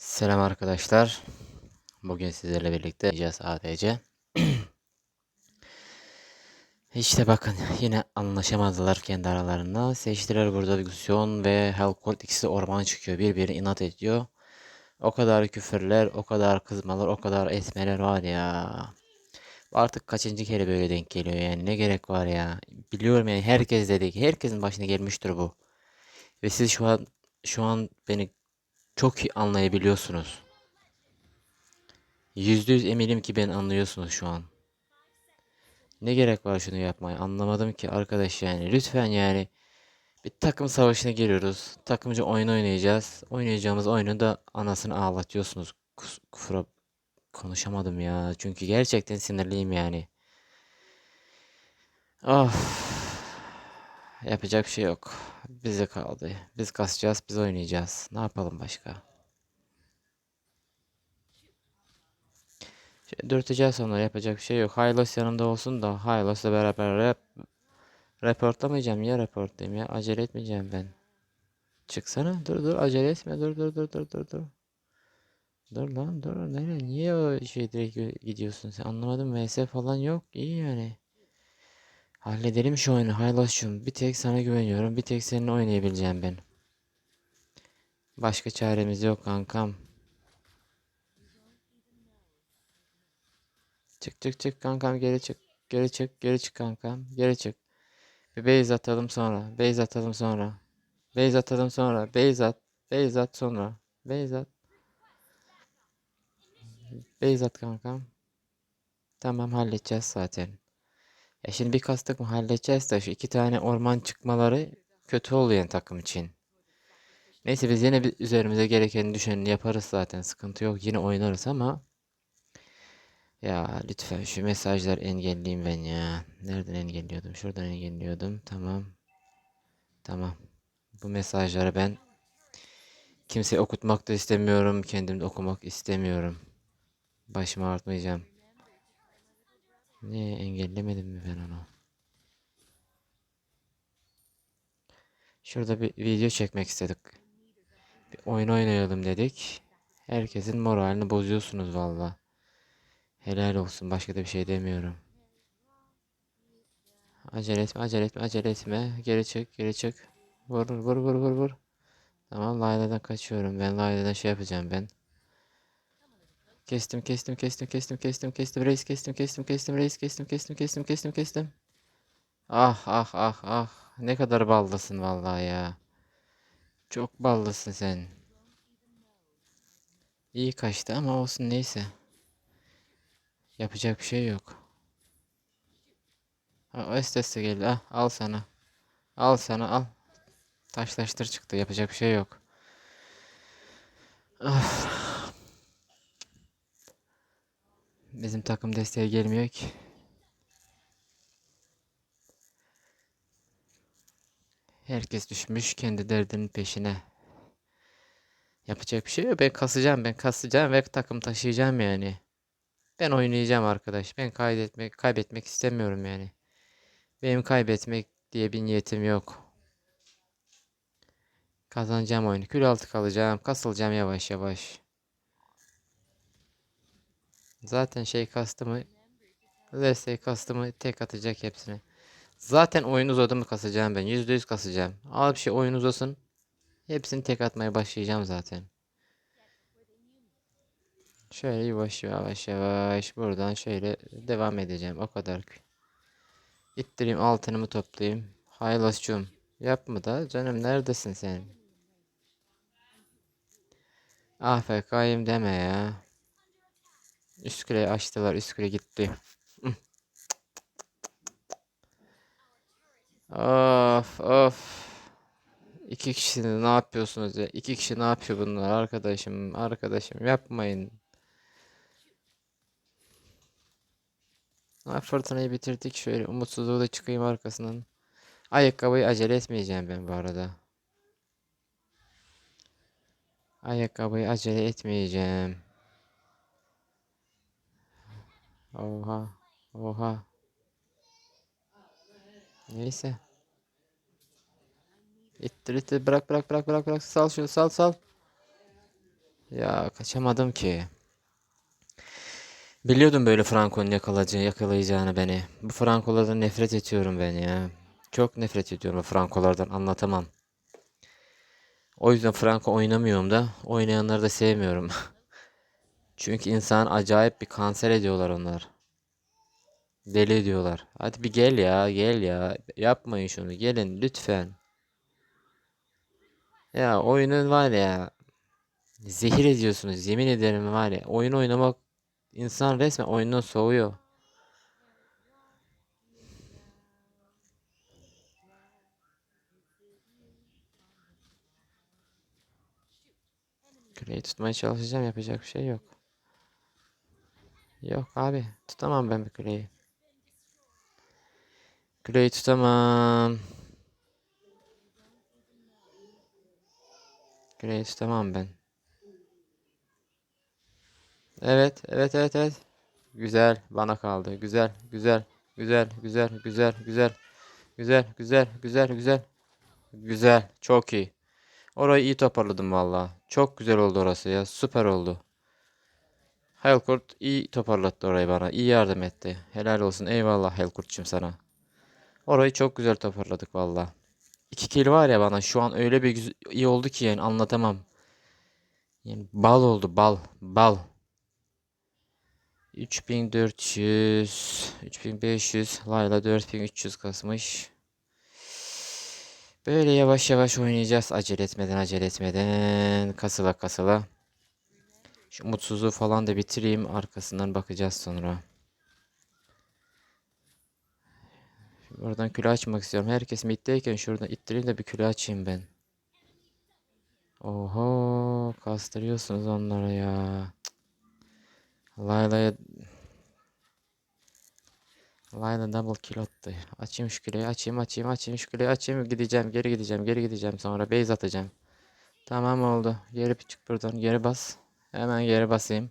Selam arkadaşlar. Bugün sizlerle birlikte oynayacağız ADC. İşte bakın yine anlaşamadılar kendi aralarında. Seçtiler burada Lucian ve Hellcourt ikisi ormana çıkıyor. Birbirine inat ediyor. O kadar küfürler, o kadar kızmalar, o kadar etmeler var ya. Artık kaçıncı kere böyle denk geliyor yani ne gerek var ya. Biliyorum yani herkes dedik. Herkesin başına gelmiştir bu. Ve siz şu an şu an beni çok iyi anlayabiliyorsunuz. Yüzde yüz eminim ki beni anlıyorsunuz şu an. Ne gerek var şunu yapmaya? Anlamadım ki arkadaş yani. Lütfen yani. Bir takım savaşına giriyoruz. Takımca oyun oynayacağız. Oynayacağımız oyunu da anasını ağlatıyorsunuz. Kus, konuşamadım ya. Çünkü gerçekten sinirliyim yani. Of. Yapacak bir şey yok. Bize kaldı. Biz kasacağız, biz oynayacağız. Ne yapalım başka? Şey, dürteceğiz sonra yapacak bir şey yok. Hylos yanımda olsun da Hylos'la beraber rap reportlamayacağım ya reportlayayım ya. Acele etmeyeceğim ben. Çıksana. Dur dur acele etme. Dur dur dur dur dur dur. Dur lan dur. Nereye? Niye o şey direkt gidiyorsun sen? Anlamadım. VS falan yok. İyi yani. Halledelim şu oyunu Haylos'cum. Bir tek sana güveniyorum. Bir tek seninle oynayabileceğim ben. Başka çaremiz yok kankam. Çık çık çık kankam geri çık. Geri çık geri çık kankam. Geri çık. Bir base atalım sonra. Base atalım sonra. Base atalım sonra. Base at. Base at sonra. Base at. Base at kankam. Tamam halledeceğiz zaten. Ya şimdi bir kastık de şu iki tane orman çıkmaları kötü oluyor takım için. Neyse biz yine bir üzerimize gereken düşeni yaparız zaten. Sıkıntı yok. Yine oynarız ama ya lütfen şu mesajlar engelleyeyim ben ya. Nereden engelliyordum? Şuradan engelliyordum. Tamam. Tamam. Bu mesajları ben kimseye okutmak da istemiyorum. Kendim de okumak istemiyorum. Başımı artmayacağım. Niye engellemedim mi ben onu? Şurada bir video çekmek istedik. Bir oyun oynayalım dedik. Herkesin moralini bozuyorsunuz valla. Helal olsun. Başka da bir şey demiyorum. Acele etme, acele etme, acele etme. Geri çık, geri çık. Vur, vur, vur, vur, vur. Tamam, Layla'dan kaçıyorum. Ben Layla'dan şey yapacağım ben. Kestim, kestim, kestim, kestim, kestim, kestim, reis kestim, kestim, kestim, reis kestim, kestim, kestim, kestim, kestim. Ah, ah, ah, ah. Ne kadar ballısın vallahi ya. Çok ballısın sen. İyi kaçtı ama olsun neyse. Yapacak bir şey yok. Ha, o estesi geldi. Ah, al sana. Al sana al. Taşlaştır çıktı. Yapacak bir şey yok. Ah. Bizim takım desteğe gelmiyor ki. Herkes düşmüş kendi derdinin peşine. Yapacak bir şey yok. Ben kasacağım, ben kasacağım ve takım taşıyacağım yani. Ben oynayacağım arkadaş. Ben kaybetmek kaybetmek istemiyorum yani. Benim kaybetmek diye bir niyetim yok. Kazanacağım oyunu. Kül altı kalacağım. Kasılacağım yavaş yavaş. Zaten şey kastı mı? Leslie kastı mı tek atacak hepsini. Zaten oyun uzadı mı kasacağım ben. %100 kasacağım. Al bir şey oyun uzasın. Hepsini tek atmaya başlayacağım zaten. Şöyle yavaş yavaş yavaş buradan şöyle devam edeceğim. O kadar. İttireyim altınımı toplayayım. Haylasçum. Yapma da canım neredesin sen? AFK'yim deme ya. Üst kuleyi açtılar. Üst kule gitti. of of. İki kişi ne yapıyorsunuz ya? İki kişi ne yapıyor bunlar arkadaşım? Arkadaşım yapmayın. Ha, fırtınayı bitirdik. Şöyle umutsuzluğu da çıkayım arkasından. Ayakkabıyı acele etmeyeceğim ben bu arada. Ayakkabıyı acele etmeyeceğim. Oha. Oha. Neyse. İttir ittir bırak bırak bırak bırak bırak sal şunu sal sal. Ya kaçamadım ki. Biliyordum böyle Franco'nun yakalayacağı, yakalayacağını beni. Bu Franco'lardan nefret ediyorum ben ya. Çok nefret ediyorum bu Franco'lardan anlatamam. O yüzden Franco oynamıyorum da oynayanları da sevmiyorum. Çünkü insan acayip bir kanser ediyorlar onlar. Deli ediyorlar. Hadi bir gel ya, gel ya. Yapmayın şunu. Gelin lütfen. Ya oyunun var ya. Zehir ediyorsunuz. Yemin ederim var ya. Oyun oynamak insan resmen oyundan soğuyor. Küreyi tutmaya çalışacağım. Yapacak bir şey yok. Yok abi. Tutamam ben bir küreyi. Küreyi tutamam. Küreyi tutamam ben. Evet, evet, evet, evet. Güzel, bana kaldı. Güzel, güzel, güzel, güzel, güzel, güzel, güzel, güzel, güzel, güzel, güzel. Çok iyi. Orayı iyi toparladım valla. Çok güzel oldu orası ya. Süper oldu. Helkurt iyi toparlattı orayı bana. İyi yardım etti. Helal olsun. Eyvallah Helkurt'cum sana. Orayı çok güzel toparladık valla. İki kill var ya bana şu an öyle bir güz- iyi oldu ki yani anlatamam. Yani bal oldu bal. Bal. 3400 3500 Layla 4300 kasmış. Böyle yavaş yavaş oynayacağız. Acele etmeden acele etmeden. Kasıla kasıla. Şu mutsuzluğu falan da bitireyim. Arkasından bakacağız sonra. Şimdi oradan küle açmak istiyorum. Herkes middeyken şuradan ittireyim de bir küle açayım ben. Oho kastırıyorsunuz onları ya. Layla'ya Layla double kill attı. Açayım şu küleyi açayım açayım açayım şu küleyi açayım gideceğim geri gideceğim geri gideceğim sonra base atacağım. Tamam oldu. Geri çık buradan geri bas. Hemen geri basayım.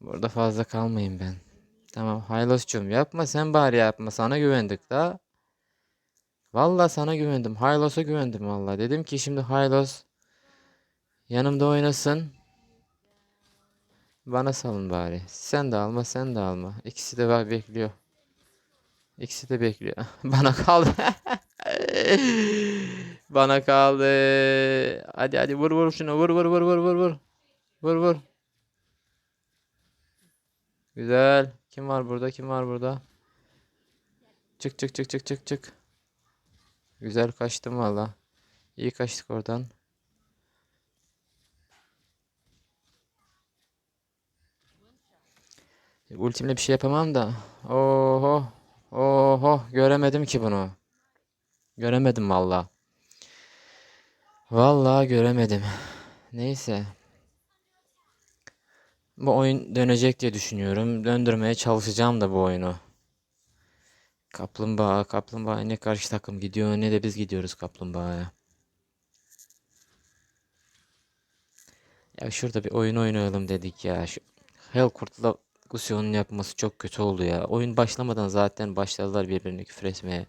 Burada fazla kalmayayım ben. Tamam Haylos'cum yapma sen bari yapma sana güvendik da. Vallahi sana güvendim. Haylos'a güvendim vallahi. Dedim ki şimdi Haylos yanımda oynasın. Bana salın bari. Sen de alma sen de alma. İkisi de var bekliyor. İkisi de bekliyor. Bana kaldı. Bana kaldı. Hadi hadi vur vur şunu vur vur vur vur vur vur. Vur vur. Güzel. Kim var burada? Kim var burada? Çık çık çık çık çık çık. Güzel kaçtım valla. İyi kaçtık oradan. Ultimle bir şey yapamam da. Oho. Oho. Göremedim ki bunu. Göremedim valla. Vallahi göremedim. Neyse. Bu oyun dönecek diye düşünüyorum. Döndürmeye çalışacağım da bu oyunu. Kaplumbağa, kaplumbağa ne karşı takım gidiyor ne de biz gidiyoruz kaplumbağaya. Ya şurada bir oyun oynayalım dedik ya. Şu Hellcourt'la Gusion'un yapması çok kötü oldu ya. Oyun başlamadan zaten başladılar birbirini küfür etmeye.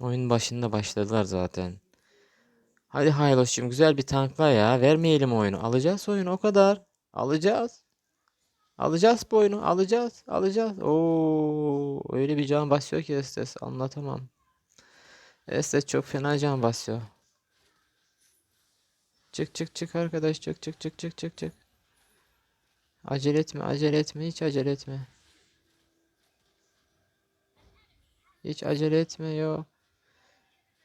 Oyun başında başladılar zaten. Hadi Haylos'cum güzel bir tankla ya. Vermeyelim oyunu. Alacağız oyunu o kadar. Alacağız. Alacağız bu oyunu. Alacağız. Alacağız. Oo, öyle bir can basıyor ki Estes. Anlatamam. Estes çok fena can basıyor. Çık çık çık arkadaş. Çık çık çık çık çık çık. Acele etme. Acele etme. Hiç acele etme. Hiç acele etme. Yok.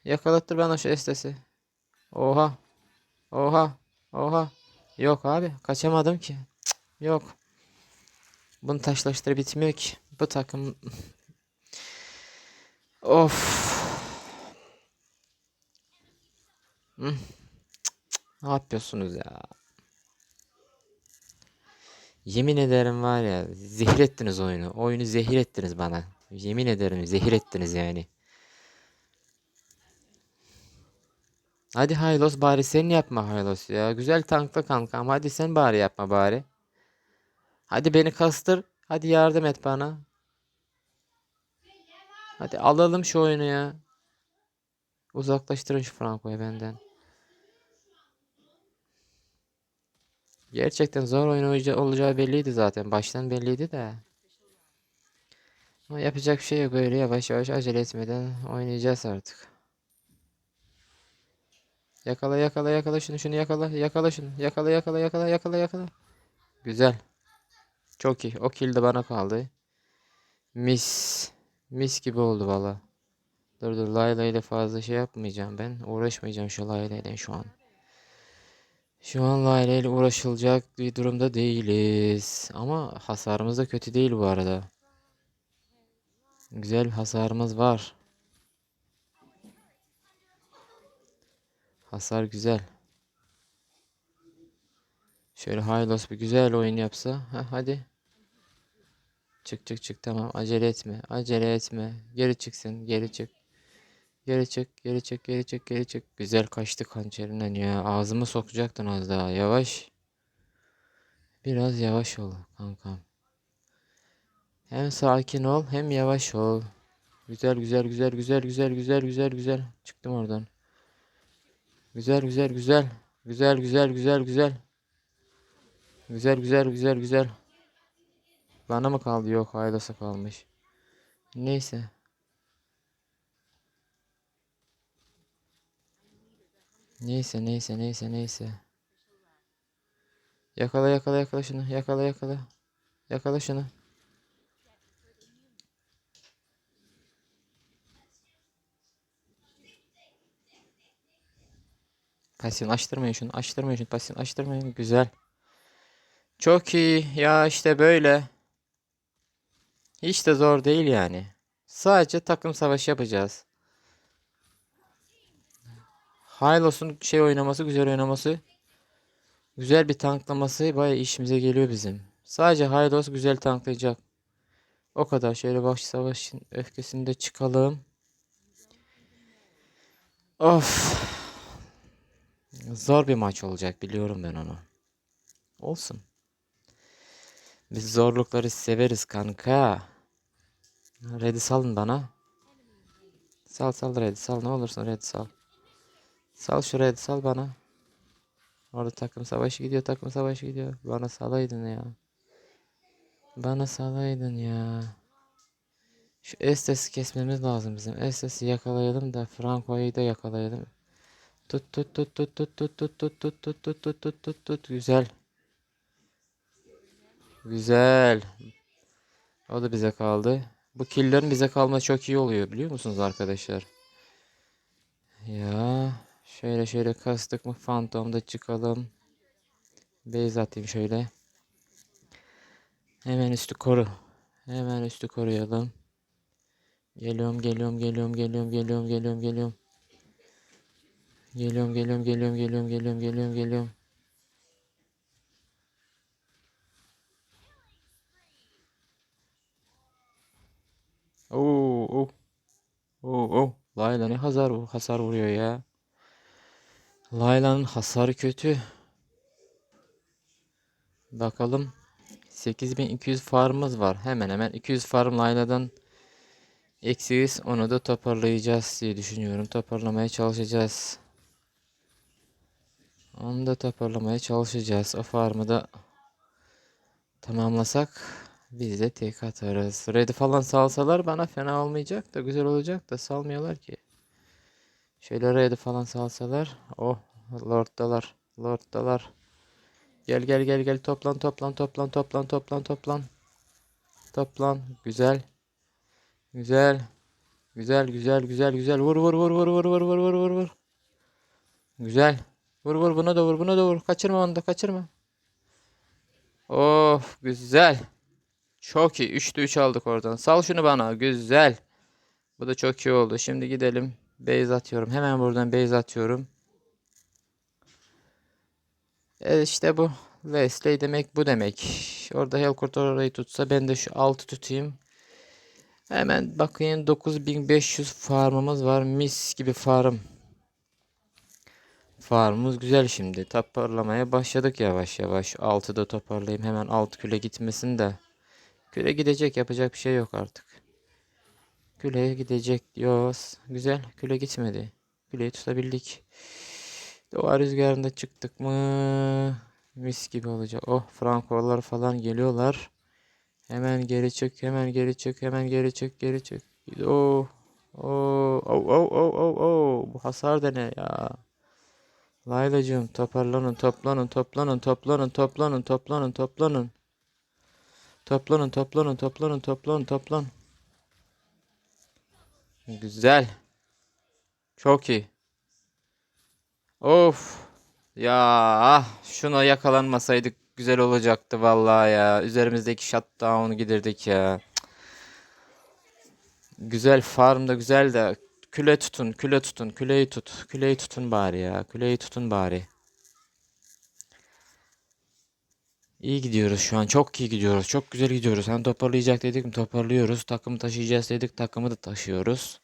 Yakalattır bana şu Estes'i. Oha. Oha. Oha. Yok abi. Kaçamadım ki. Cık, yok. Bunun taşlaştırı bitmiyor ki. Bu takım... of. Ne yapıyorsunuz ya? Yemin ederim var ya zehir ettiniz oyunu. Oyunu zehir ettiniz bana. Yemin ederim zehir ettiniz yani. Hadi Haylos bari sen yapma Haylos ya. Güzel tankla kankam. Hadi sen bari yapma bari. Hadi beni kastır. Hadi yardım et bana. Hadi alalım şu oyunu ya. Uzaklaştırın şu Franco'yu benden. Gerçekten zor oyun olacağı belliydi zaten. Baştan belliydi de. Ama yapacak bir şey yok öyle yavaş yavaş acele etmeden oynayacağız artık. Yakala yakala yakala şunu şunu yakala yakala şunu yakala yakala yakala yakala yakala. Güzel. Çok iyi. O kill de bana kaldı. Mis. Mis gibi oldu valla. Dur dur Layla ile fazla şey yapmayacağım ben. Uğraşmayacağım şu Layla ile şu an. Şu an Layla ile uğraşılacak bir durumda değiliz. Ama hasarımız da kötü değil bu arada. Güzel bir hasarımız var. Hasar güzel. Şöyle Hylos bir güzel oyun yapsa. Ha, hadi. Çık çık çık tamam. Acele etme. Acele etme. Geri çıksın. Geri çık. Geri çık. Geri çık. Geri çık. Geri çık. Güzel kaçtı hançerinden ya. Ağzımı sokacaktın az daha. Yavaş. Biraz yavaş ol kankam. Hem sakin ol hem yavaş ol. Güzel güzel güzel güzel güzel güzel güzel güzel. Çıktım oradan. Güzel güzel güzel. Güzel güzel güzel güzel. Güzel güzel güzel güzel. Bana mı kaldı? Yok Haydas'a kalmış. Neyse. Neyse neyse neyse neyse. Yakala yakala yakala şunu. Yakala yakala. Yakala şunu. Pasyon açtırmayın şunu. Açtırmayın şunu. Pasyon açtırmayın. Güzel. Çok iyi. Ya işte böyle. Hiç de zor değil yani. Sadece takım savaşı yapacağız. Hylos'un şey oynaması, güzel oynaması, güzel bir tanklaması bayağı işimize geliyor bizim. Sadece Hylos güzel tanklayacak. O kadar. Şöyle baş savaşın öfkesinde çıkalım. Of. Zor bir maç olacak biliyorum ben onu. Olsun. Biz zorlukları severiz kanka. Red'i salın bana. Sal sal Red'i sal ne olursun Red'i sal. Sal şu Red'i sal bana. Orada takım savaşı gidiyor takım savaşı gidiyor. Bana salaydın ya. Bana salaydın ya. Şu Estes'i kesmemiz lazım bizim. Estes'i yakalayalım da Franco'yu da yakalayalım. Tut tut tut tut tut tut tut tut tut tut tut tut tut tut tut güzel. Güzel. O da bize kaldı. Bu killerin bize kalması çok iyi oluyor biliyor musunuz arkadaşlar? Ya şöyle şöyle kastık mı Phantom'da çıkalım. Base atayım şöyle. Hemen üstü koru. Hemen üstü koruyalım. Geliyorum geliyorum geliyorum geliyorum geliyorum geliyorum geliyorum. Geliyorum geliyorum geliyorum geliyorum geliyorum geliyorum geliyorum. Oo, oh. Oo, oh. Layla ne hasar, hasar vuruyor ya. Layla'nın hasarı kötü. Bakalım. 8200 farmımız var. Hemen hemen 200 farm Layla'dan eksiyiz. Onu da toparlayacağız diye düşünüyorum. Toparlamaya çalışacağız. Onu da toparlamaya çalışacağız. O farmı da tamamlasak biz de tek atarız. Red'i falan salsalar bana fena olmayacak da güzel olacak da salmıyorlar ki. Şöyle red'i falan salsalar. Oh Lord'dalar. Lord'dalar. Gel gel gel gel toplan toplan toplan toplan toplan toplan. Toplan. Güzel. Güzel. Güzel güzel güzel güzel. Vur vur vur vur vur vur vur vur vur. Güzel. Vur vur buna da vur buna da vur. Kaçırma onu da kaçırma. Of güzel. Çok iyi. 3'te 3 aldık oradan. Sal şunu bana. Güzel. Bu da çok iyi oldu. Şimdi gidelim. Base atıyorum. Hemen buradan base atıyorum. Evet işte bu. Wesley demek bu demek. Orada Hellcourt orayı tutsa ben de şu 6 tutayım. Hemen bakayım 9500 farmımız var. Mis gibi farm. Farmımız güzel şimdi. Toparlamaya başladık yavaş yavaş. 6'da toparlayayım. Hemen 6 küle gitmesin de. Küle gidecek. Yapacak bir şey yok artık. Küleye gidecek diyoruz. Güzel. Küle gitmedi. Küleyi tutabildik. Doğa rüzgarında çıktık mı? Mis gibi olacak. Oh Frankolar falan geliyorlar. Hemen geri çık, hemen geri çık, hemen geri çık, geri çık. Oh, oh, oh, oh, oh, oh, oh. Bu hasar da ne ya? Laylacığım toparlanın, toplanın, toplanın, toplanın, toplanın, toplanın, toplanın. Toplanın, toplanın, toplanın, toplanın, toplan. Güzel. Çok iyi. Of. Ya ah şuna yakalanmasaydık güzel olacaktı vallahi ya. Üzerimizdeki shutdown'u gidirdik ya. Güzel farm da güzel de küle tutun, küle tutun, küleyi tut. Küleyi tutun bari ya. Küleyi tutun bari. İyi gidiyoruz şu an. Çok iyi gidiyoruz. Çok güzel gidiyoruz. Hani toparlayacak dedik mi? Toparlıyoruz. Takımı taşıyacağız dedik. Takımı da taşıyoruz.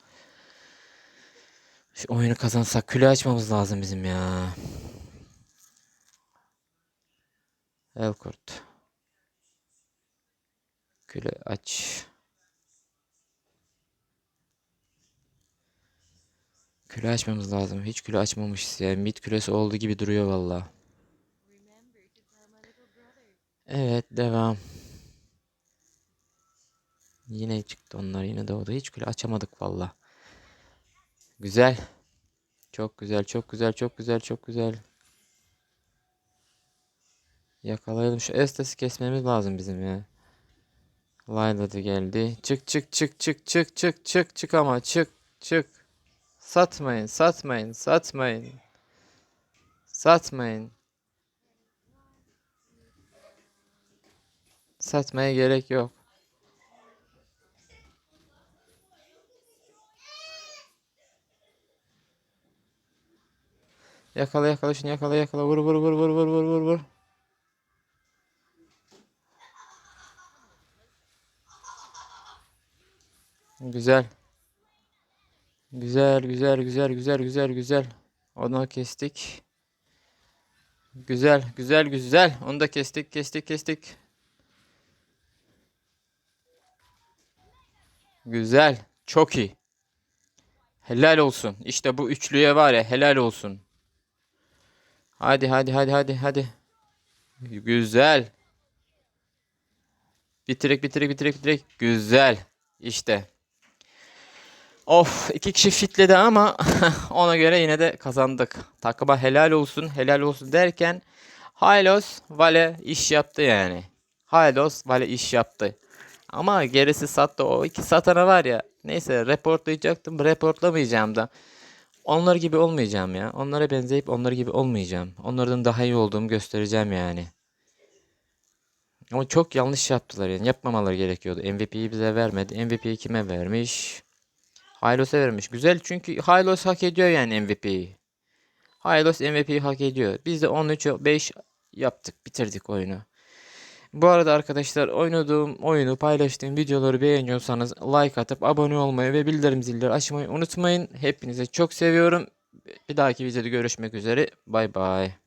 Şu oyunu kazansak küle açmamız lazım bizim ya. Elkurt. Küle aç. Küle açmamız lazım. Hiç küle açmamışız ya. Mid küresi olduğu gibi duruyor valla. Evet devam. Yine çıktı onlar yine doğdu. Hiç küle açamadık valla. Güzel. Çok güzel, çok güzel, çok güzel, çok güzel. Yakalayalım. Şu Estas'ı kesmemiz lazım bizim ya. Layla da geldi. Çık çık çık çık çık çık çık çık ama çık çık. Satmayın, satmayın, satmayın. Satmayın. Satmaya gerek yok. Yakala yakala şunu yakala yakala vur vur vur vur vur vur vur vur. Güzel. Güzel güzel güzel güzel güzel güzel. Onu kestik. Güzel güzel güzel. Onu da kestik kestik kestik. Güzel. Çok iyi. Helal olsun. İşte bu üçlüye var ya helal olsun. Hadi hadi hadi hadi hadi. Güzel. Bitirek bitirek bitirek bitirek. Güzel. İşte. Of iki kişi fitledi ama ona göre yine de kazandık. Takıma helal olsun helal olsun derken Hylos Vale iş yaptı yani. Hylos Vale iş yaptı. Ama gerisi sattı. O iki satana var ya. Neyse reportlayacaktım. Reportlamayacağım da. Onlar gibi olmayacağım ya. Onlara benzeyip onlar gibi olmayacağım. Onlardan daha iyi olduğumu göstereceğim yani. Ama çok yanlış yaptılar yani. Yapmamaları gerekiyordu. MVP'yi bize vermedi. MVP'yi kime vermiş? Hylos'a vermiş. Güzel çünkü Hylos hak ediyor yani MVP'yi. Hylos MVP'yi hak ediyor. Biz de 13'e 5 yaptık. Bitirdik oyunu. Bu arada arkadaşlar oynadığım oyunu paylaştığım videoları beğeniyorsanız like atıp abone olmayı ve bildirim zilleri açmayı unutmayın. Hepinize çok seviyorum. Bir dahaki videoda görüşmek üzere. Bay bay.